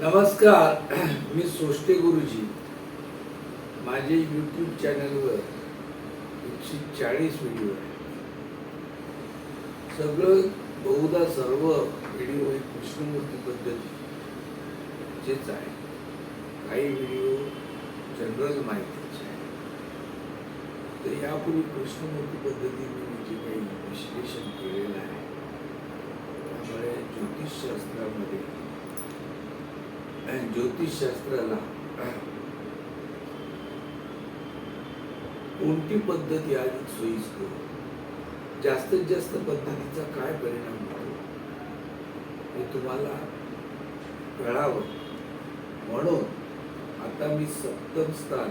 नमस्कार मी सोष्टे गुरुजी. माझे यूट्यूब चॅनलवर एकशे चाळीस व्हिडिओ आहे सगळं बहुधा सर्व व्हिडिओ हे कृष्णमूर्ती पद्धतीचेच आहे काही व्हिडिओ जनरल माहितीचे आहे तर यापूर्वी कृष्णमूर्ती पद्धतीने म्हणजे जे काही विश्लेषण केलेलं आहे त्यामुळे ज्योतिषशास्त्रामध्ये ज्योतिषशास्त्राला कोणती पद्धती अधिक सोयीस्कर? जास्तीत जास्त पद्धतीचा काय परिणाम होतो? हे तुम्हाला कळावं. म्हणून आता मी सप्तम स्थान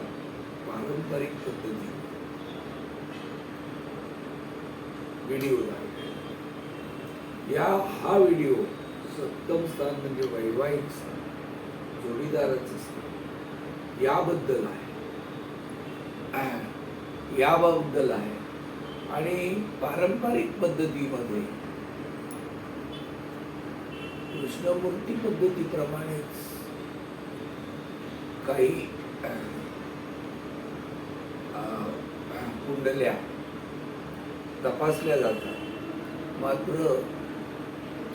पारंपरिक पद्धती. व्हिडिओ या हा व्हिडिओ सप्तम स्थान म्हणजे वैवाहिक स्थान. जोडीदारच असतो. याबद्दल आहे. याबद्दल आहे. आणि पारंपरिक पद्धतीमध्ये कृष्णमूर्ती पद्धतीप्रमाणेच काही कुंडल्या तपासल्या जातात. मात्र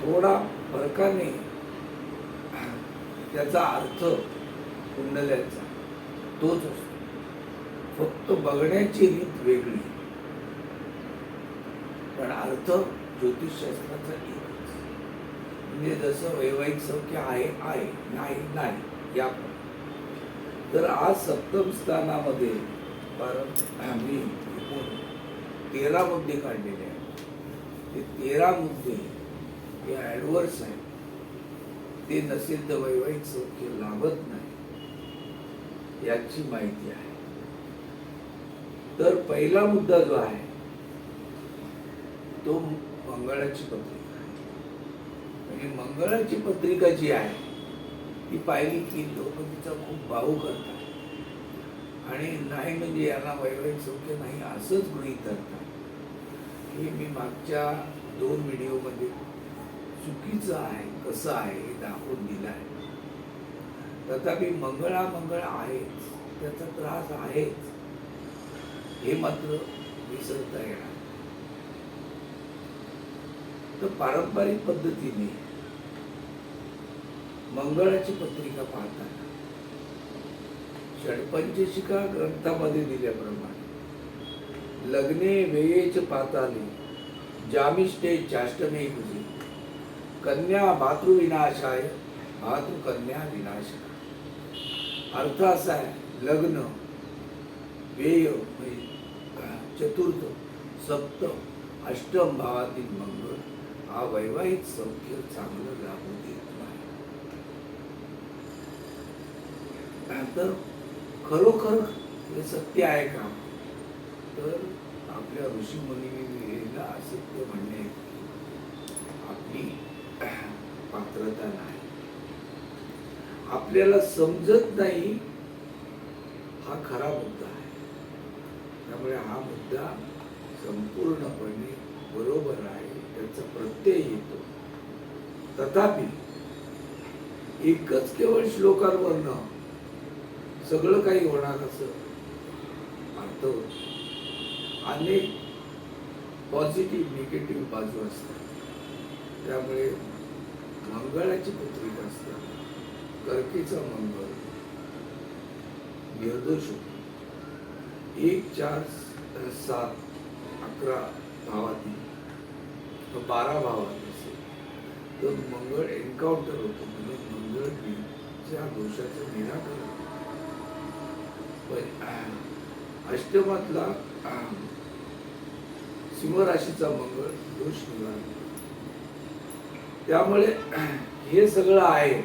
थोडा फरकाने त्याचा अर्थ कुंडल्याचा तोच असतो. फक्त बघण्याची रीत वेगळी. पण अर्थ ज्योतिषशास्त्राचा एकच. म्हणजे जसं वैवाहिक सौख्य आहे आहे नाही नाही या तर आज सप्तम स्थानामध्ये मी एकूण तेरा मुद्दे काढलेले आहेत. ते तेरा मुद्दे हे ॲडवर्स आहेत. ते नसेल तर वैवाहिक सौख्य लाभत नाही. याची माहिती आहे. तर पहिला मुद्दा जो आहे तो मंगळाची पत्रिका आहे. म्हणजे मंगळाची पत्रिका जी आहे ती पाहिली की लोक तिचा खूप भाऊ करतात. आणि नाही म्हणजे यांना वैवाहिक सौख्य नाही असंच गृहित धरतात. हे मी मागच्या दोन व्हिडिओमध्ये चुकीचं आहे. कसं आहे हे दाखवून दिलं आहे तथापि मंगळामंगळ आहेच त्याचा त्रास आहेच. हे मात्र विसरता येणार तर पारंपरिक पद्धतीने मंगळाची पत्रिका पाहताना षडपंचशिका ग्रंथामध्ये दिल्याप्रमाणे लग्ने वेयेच पाताने जामिष्टे चाष्टमे कुजे कन्या भातृविनाशाय मातृकन्या विनाशक अर्थ असा आहे लग्न वेय म्हणजे चतुर्थ सप्तम अष्टम भावातील मंगळ हा वैवाहिक सौख्य चांगलं लागू देत नाही. तर खरोखर हे सत्य आहे का? तर आपल्या ऋषी मुनीने असत्य म्हणणे आपली पात्रता नाही. आपल्याला समजत नाही हा खरा मुद्दा आहे. त्यामुळे हा मुद्दा संपूर्णपणे बरोबर आहे त्याचा प्रत्यय येतो. तथापि एकच केवळ श्लोकांवरनं सगळं काही होणार असं अर्थ होत. अनेक पॉझिटिव्ह निगेटिव्ह बाजू असतात. त्यामुळे मंगळाची पत्रिका असतात कर्कीचा मंगळ. निर्दोष. होतो एक चार सात अकरा भावातील. बारा भावात असेल. तर मंगळ एन्काउंटर होतो. म्हणजे मंगळ च्या दोषाचं निराकरण पण अष्टमातला सिंहराशीचा मंगळ दोष निवारण. त्यामुळे हे सगळं आहे.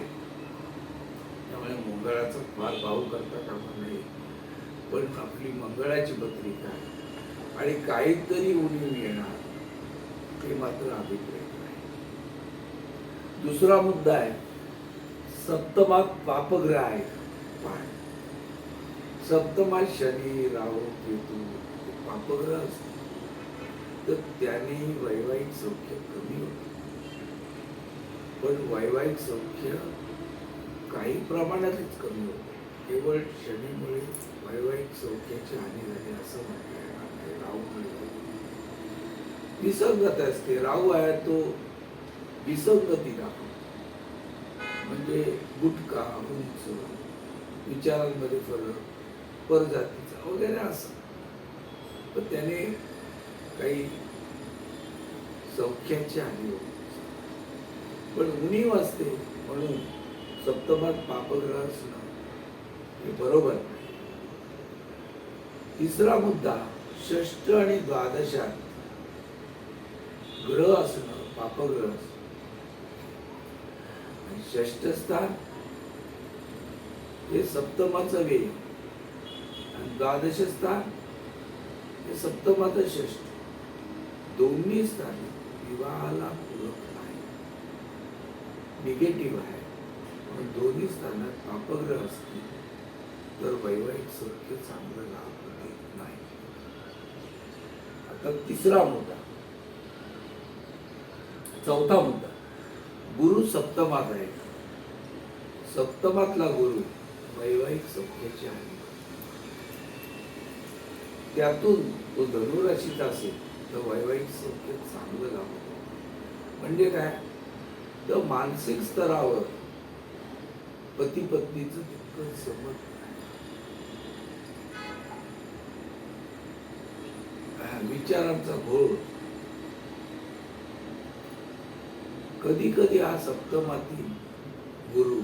त्यामुळे मंगळाचा फार भाव करता कामा नाही पण आपली मंगळाची पत्रिका आणि काहीतरी उणीव येणार. हे मात्र अभिप्राय नाही. दुसरा मुद्दा आहे. सप्तमात पापग्रह आहे. पाय. सप्तमात शनी राहू केतू पापग्रह असतात. तर त्याने वैवाहिक सौख्य कमी होते. पण वैवाहिक सौख्य काही प्रमाणातच कमी होते. केवळ शनीमुळे वैवाहिक सौख्याची हानी झाली असं म्हणता येणार विसंगत असते. राहू आहे तो विसंगती दाखवतो. म्हणजे गुटखा उंच विचारांमध्ये फरक परजातीचा वगैरे असं. पण त्याने काही सौख्याची हानी होते पण उणीव असते म्हणून सप्तमात पापग्रह असणं हे बरोबर. नाही तिसरा मुद्दा षष्ट आणि द्वादशात ग्रह असणं पापग्रह असणं. आणि षष्ठ स्थान हे सप्तमाचं वे आणि द्वादश स्थान हे सप्तमाचं षष्ठ. दोन्ही स्थान विवाहाला निगेटिव्ह आहे. म्हणून दोन्ही स्थानात पापग्रह असतील तर वैवाहिक सौख्य चांगलं लाभ देत नाही. आता तिसरा मुद्दा. चौथा मुद्दा. गुरु सप्तमात आहे. सप्तमातला गुरु वैवाहिक सौख्याची आहे. त्यातून तो धनुराशीचा असेल तर वैवाहिक सौख्य चांगलं लाभतं म्हणजे काय? तर मानसिक स्तरावर पती पत्नीच तितकं समज विचारांचा घोळ. कधी कधी हा सप्तमातील गुरु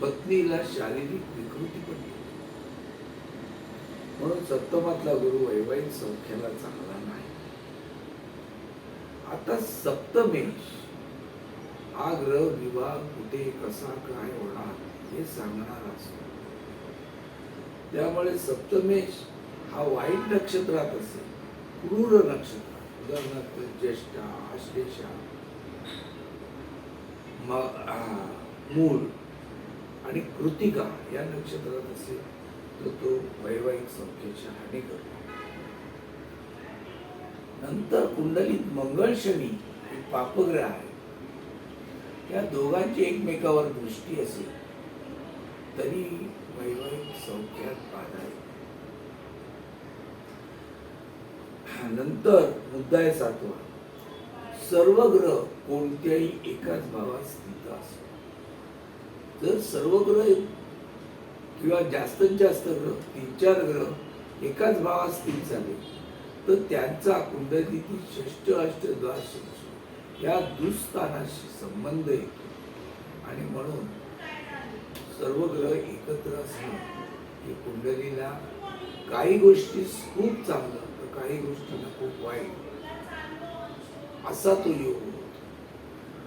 पत्नीला शारीरिक विकृती पण म्हणून सप्तमातला गुरु वैवाहिक संख्याला चांगला आता सप्तमेश हा ग्रह विवाह कुठे कसा काय होणार हे सांगणार असतो. त्यामुळे सप्तमेश हा वाईट नक्षत्रात असेल. क्रूर नक्षत्र. उदाहरणार्थ ज्येष्ठा आश्लेषा मूल मूळ आणि कृतिका या नक्षत्रात असेल. तर तो वैवाहिक संख्येची हानी करतो. नंतर कुंडलीत मंगळ शनी हे पापग्रह आहे या दोघांची एकमेकावर दृष्टी असेल तरी वैवाहिक सौख्यात बाधा नंतर मुद्दा आहे सातवा. सर्व ग्रह कोणत्याही एकाच भावात स्थित असतो जर सर्व ग्रह किंवा जास्तीत जास्त ग्रह तीन चार ग्रह एकाच भावात स्थित झाले तर त्यांचा कुंडलीतील षष्ट अष्टद्वास या दुस्थानाशी संबंध येतो. आणि म्हणून सर्व ग्रह एकत्र असणं हे कुंडलीला काही गोष्टी खूप चांगलं तर काही गोष्टीला खूप वाईट. असा तो योग होतो.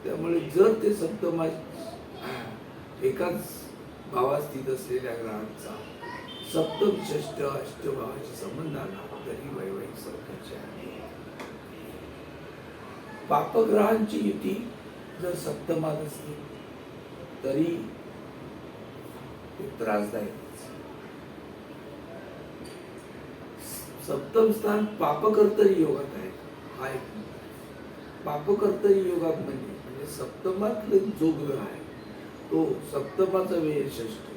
त्यामुळे जर ते सप्तमा एकाच भावास्थित असलेल्या ग्रहांचा सप्तम षष्ट अष्टभावाशी संबंध आला तरी वैवाहिक सौख्याचे आहे पापग्रहांची युती जर सप्तमात असली तरी ते त्रासदायक सप्तम स्थान पापकर्तरी योगात आहे. हा एक पापकर्तरी योगात म्हणजे म्हणजे सप्तमातलं जो ग्रह आहे तो सप्तमाचा वेळ षष्ट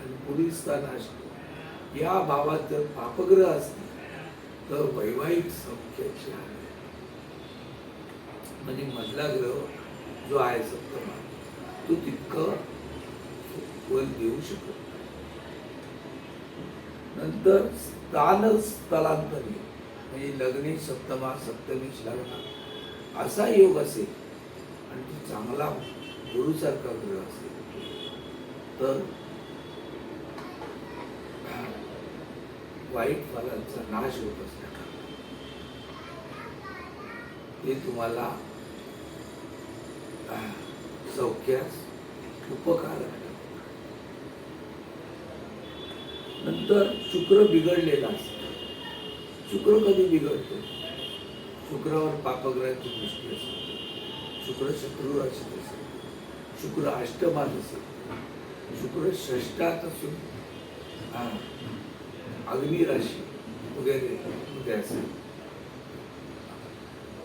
आणि पुढील स्थान अष्ट. या भावात जर पापग्रह असतील ग्रह वैवाहिक सौख्याची आहे. म्हणजे मधला ग्रह जो आहे सप्तमा तो तितकं बल देऊ शकत नंतर स्थान स्थलांतरी म्हणजे लग्ने सप्तमा सप्तमीश लग्न असा योग असेल आणि तो चांगला गुरुसारखा ग्रह असेल तर वाईट फलांचा नाश होत असल्याकारणाने ते तुम्हाला सौख्यास उपकार नंतर शुक्र बिघडलेला असतो. शुक्र कधी बिघडतो? शुक्रावर पापग्रहाची दृष्टी असते. शुक्र शत्रू राशीत असेल शुक्र अष्टमात असेल शुक्र षष्टात असून अग्नी राशी वगैरे मध्ये असेल.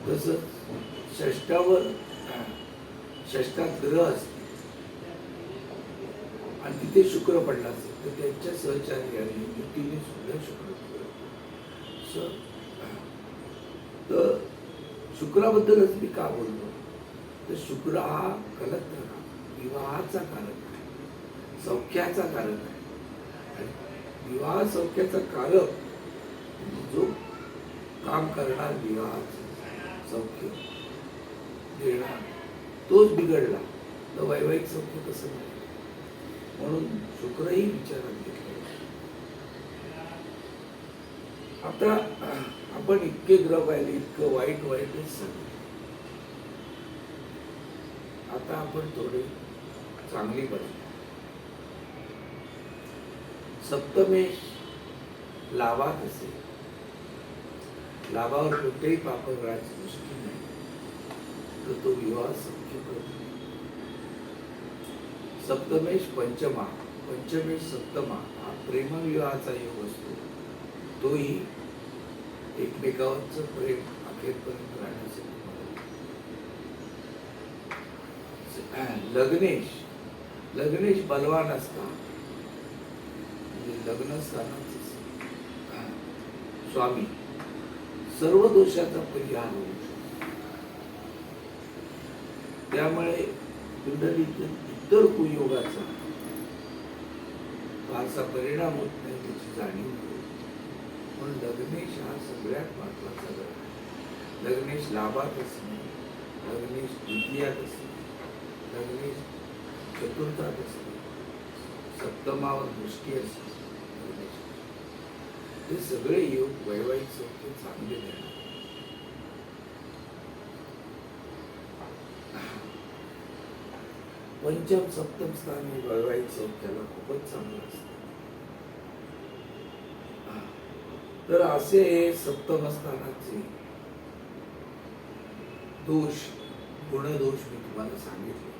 तसंच षष्टावर षष्टात ग्रह असतील. आणि तिथे शुक्र पडला असेल तर त्यांच्या सहचार्याने युतीने सुद्धा शुक्र सर तर शुक्राबद्दलच मी का बोलतो तर शुक्र हा कलत्र विवाहाचा कारक आहे सौख्याचा कारक आहे. विवाह सौख्याचा कारक जो काम करणार विवाह सौख्य देणार तोच बिघडला. तर वैवाहिक सौख्य कसं नाही. म्हणून शुक्रही विचारात घेतला. आता आपण इतके ग्रह पाहिले इतकं वाईट वाईटच सांगितलं आता आपण थोडे चांगली पाहिजे सप्तमेश लाभा कसे लाभावर कोणत्याही पापग्रहाची दृष्टी नाही. तर तो विवाह सख्य करतो. सप्तमेश पंचमा पंचमेश सप्तमा हा प्रेमविवाहाचा योग असतो. तोही एकमेकावरचं प्रेम अखेरपर्यंत राहण्यासाठी लग्नेश लग्नेश बलवान असता लग्न स्थानाच स्वामी सर्व दोषाचा परिहार होऊ शकतो. त्यामुळे कुंडलीतून इतर कुयोगाचा फारसा परिणाम होत नाही त्याची जाणीव होते पण लग्नेश हा सगळ्यात महत्त्वाचा ग्रह लग्नेश लाभात असणे लग्नेश द्वितीयात असणे लग्नेश चतुर्थात असणे सप्तमावर दृष्टी असणे हे सगळे योग वैवाहिक सौख्य चांगले देणार पंचम सप्तम स्थान हे वैवाहिक संस्थेला खूपच चांगलं असतं तर असे सप्तम स्थानाचे दोष गुणदोष मी तुम्हाला सांगितले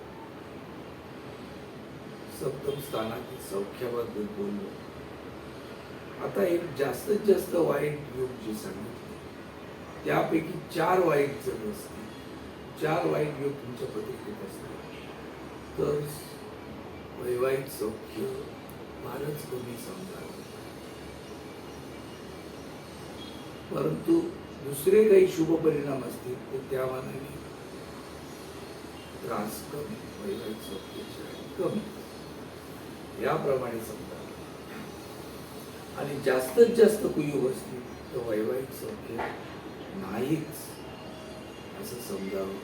सप्तम स्थानातील सौख्याबद्दल बोललो आता एक जास्तीत जास्त वाईट योग जे सांगितले त्यापैकी चार वाईट जर असतील चार वाईट योग तुमच्या पत्रिकेत असतील तर वैवाहिक सौख्य फारच कमी समजावं. परंतु दुसरे काही शुभ परिणाम असतील तर त्या मानाने त्रास कमी वैवाहिक सौख्याचे कमी. याप्रमाणे समजा आणि जास्तीत जास्त कुयोग असतील तर वैवाहिक संख्या नाहीच. असं समजावं.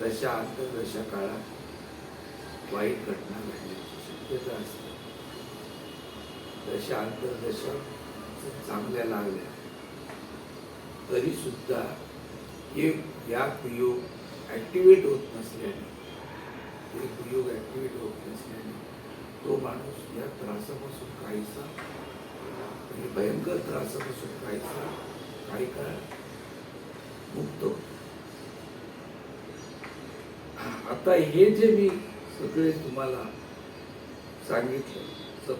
दशा अंतर्दशा काळात वाईट घटना घडण्याची शक्यता असते. दशा अंतर्दशा चांगल्या लागल्या. तरी सुद्धा हे या कुयोग ऍक्टिव्हेट होत नसल्याने हे कुयोग ऍक्टिवेट होत नसल्याने तो माणूस या त्रासापासून काहीसा म्हणजे भयंकर त्रासापासून काहीसा काही काळ मुक्त आता हे जे मी सगळे तुम्हाला सांगितलं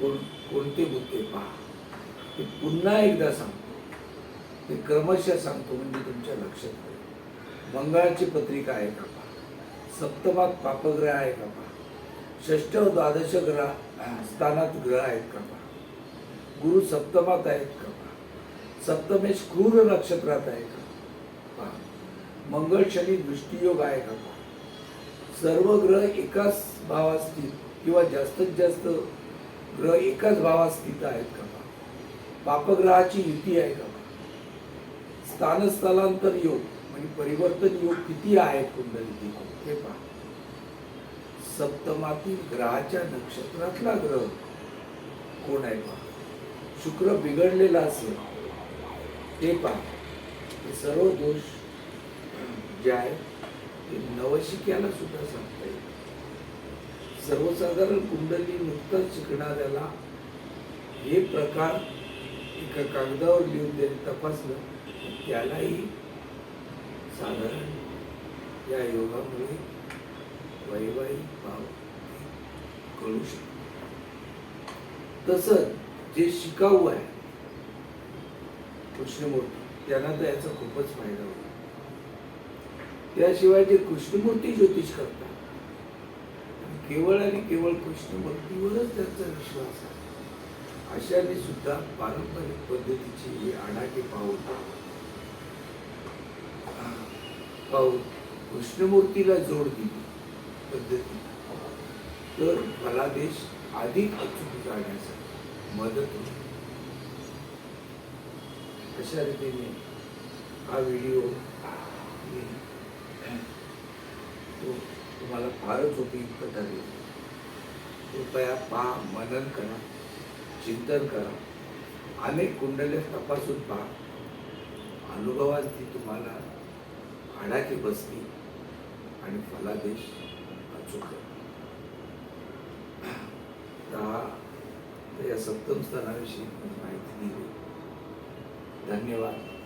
कोण कोणते मुद्दे पहा ते पुन्हा एकदा सांगतो. ते क्रमशः सांगतो म्हणजे तुमच्या लक्षात मंगळाची पत्रिका आहे का पहा? सप्तमात पापग्रह आहे का पहा? षष्ठ द्वादश ग्रह स्थानात ग्रह आहेत का? गुरु सप्तमात आहेत का? सप्तमेश क्रूर नक्षत्रात आहे का? मंगळ शनी दृष्टियोग आहे का? सर्व ग्रह एकाच भावात स्थित किंवा जास्तीत जास्त ग्रह एकाच भावात स्थित आहेत का? पापग्रहाची युती आहे का? पहा स्थानस्थलांतर योग म्हणजे परिवर्तन योग किती आहेत कुंडलीतील? हे पहा. सप्तमातील ग्रहाच्या नक्षत्रातला ग्रह कोण आहे पहा शुक्र बिघडलेला असेल. ते पहा. हे सर्व दोष जे आहे ते नवशिक्याला सुद्धा सांगता येईल. सर्वसाधारण कुंडली नुकतंच शिकणाऱ्याला हे प्रकार एका कागदावर लिहून दे तपासलं त्यालाही साधारण या योगामुळे वैवाहिक भाव कळू शकतो. तसंच जे शिकाऊ आहे कृष्णमूर्ती त्यांना तर याचा खूपच फायदा होतो. त्याशिवाय जे कृष्णमूर्ती ज्योतिष करतात केवळ आणि केवळ कृष्णमूर्तीवरच त्यांचा विश्वास आहे. अशाने सुद्धा पारंपरिक पद्धतीची ही आडाखे पाहून पाहून कृष्णमूर्तीला जोड दिली. पद्धती. तर फलादेश अधिक अचूक जाण्यासाठी मदत होईल. अशा रीतीने हा व्हिडिओ तो तुम्हाला फारच उपयुक्त ठरेल. कृपया पहा मनन करा चिंतन करा. अनेक कुंडले तपासून पहा. अनुभवात ती तुम्हाला आडाखे बसली आणि फलादेश चुकलं. तर या सप्तम स्थानाविषयी माहिती दिली. धन्यवाद.